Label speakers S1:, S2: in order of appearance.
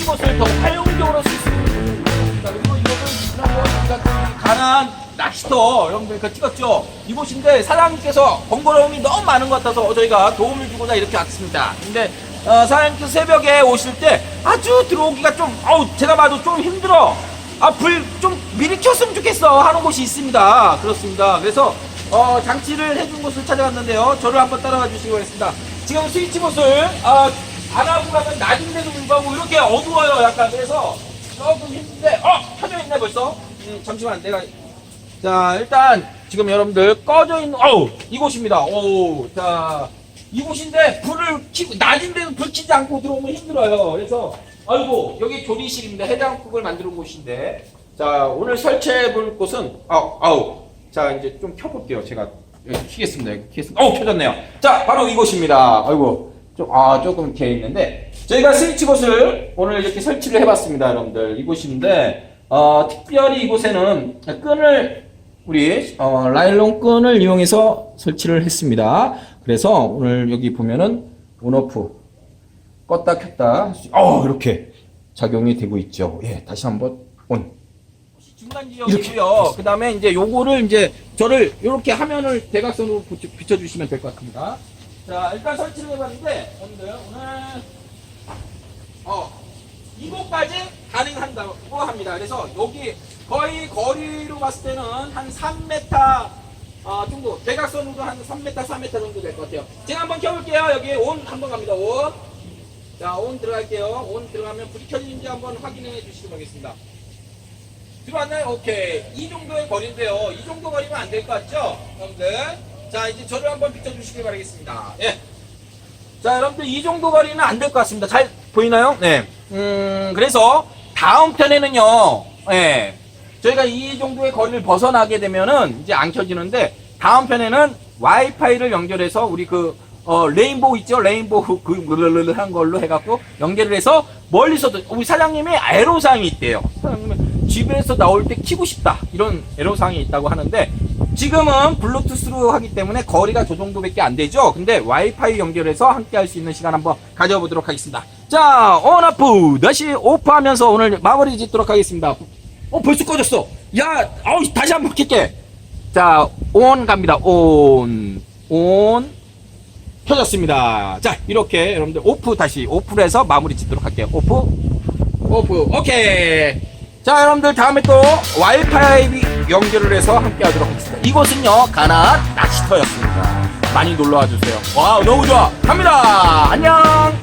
S1: 이곳을 더 활용적으로 쓸 수 있는 그 가난 낚시터 여러분들 그 찍었죠. 이곳인데 사장님께서 번거로움이 너무 많은 것 같아서 저희가 도움을 주고자 이렇게 왔습니다. 근데 어, 사장님께서 새벽에 오실 때 아주 들어오기가 좀 어우 제가 봐도 좀 힘들어. 아 불 좀 미리 켰으면 좋겠어 하는 곳이 있습니다. 그렇습니다. 그래서 어, 장치를 해준 곳을 찾아갔는데요. 저를 한번 따라와 주시기 바랍니다. 지금 스위치봇을 아, 안 하고 가면 낮은데도 불구하고 이렇게 어두워요. 약간 그래서 조금 힘든데 어 켜져 있네 벌써. 음, 잠시만 내가 자 일단 지금 여러분들 꺼져 있는 어우 이곳입니다. 오자 이곳인데 불을 켜고 낮은데도 불 켜지 않고 들어오면 힘들어요. 그래서 아이고 여기 조리실입니다. 해장국을 만드는 곳인데 자 오늘 설치해 볼 곳은 아우 아우 자 이제 좀 켜볼게요. 제가. 여기 키겠습니다. 어 켜졌네요. 자 바로 이곳입니다. 아이고 좀 아 조금 이렇게 있는데 저희가 스위치봇을 오늘 이렇게 설치를 해봤습니다, 여러분들. 이곳인데 어, 특별히 이곳에는 끈을 우리 어, 라일론 끈을 이용해서 설치를 했습니다. 그래서 오늘 여기 보면은 온오프 껐다 켰다 어 이렇게 작용이 되고 있죠. 예, 다시 한번 온. 중간 지역이고요. 그 다음에 이제 요거를 이제 저를 이렇게 화면을 대각선으로 붙여, 비춰주시면 될 것 같습니다. 자, 일단 설치를 해봤는데, 여러분들, 오늘, 어, 이곳까지 가능한다고 합니다. 그래서 여기 거의 거리로 봤을 때는 한 3m 어, 정도, 대각선으로 한 3m, 4m 정도 될 것 같아요. 제가 한번 켜볼게요. 여기 온 한번 갑니다. 온. 자, 온 들어갈게요. 온 들어가면 불이 켜지는지 한번 확인해 주시기 바라겠습니다. 들어왔나요? 오케이. 이 정도의 거리인데요. 이 정도 거리면 안 될 것 같죠? 여러분들. 자, 이제 저를 한번 비춰주시기 바라겠습니다. 예. 자, 여러분들 이 정도 거리는 안 될 것 같습니다. 잘 보이나요? 네. 음, 그래서 다음 편에는요, 예. 저희가 이 정도의 거리를 벗어나게 되면은 이제 안 켜지는데 다음 편에는 와이파이를 연결해서 우리 그 어, 레인보우 있죠? 레인보우 그, 그, 한 걸로 해갖고 연결을 해서 멀리서도 우리 사장님이 애로사항이 있대요. 사장님은 집에서 나올 때 키고 싶다. 이런 애로사항이 있다고 하는데 지금은 블루투스로 하기 때문에 거리가 저 정도밖에 안 되죠. 근데 와이파이 연결해서 함께 할 수 있는 시간 한번 가져보도록 하겠습니다. 자, 온아프 다시 오프하면서 오늘 마무리 짓도록 하겠습니다. 어, 벌써 꺼졌어. 야, 아우, 다시 한번 켤게. 자, 온 갑니다. 온, 온. 켜졌습니다. 자, 이렇게 여러분들 오프 다시 오프를 해서 마무리 짓도록 할게요. 오프, 오프, 오케이. 자, 여러분들 다음에 또 와이파이 연결을 해서 함께 하도록 하겠습니다. 이곳은요, 가나 낚시터였습니다. 많이 놀러와 주세요. 와, 너무 좋아. 갑니다. 안녕.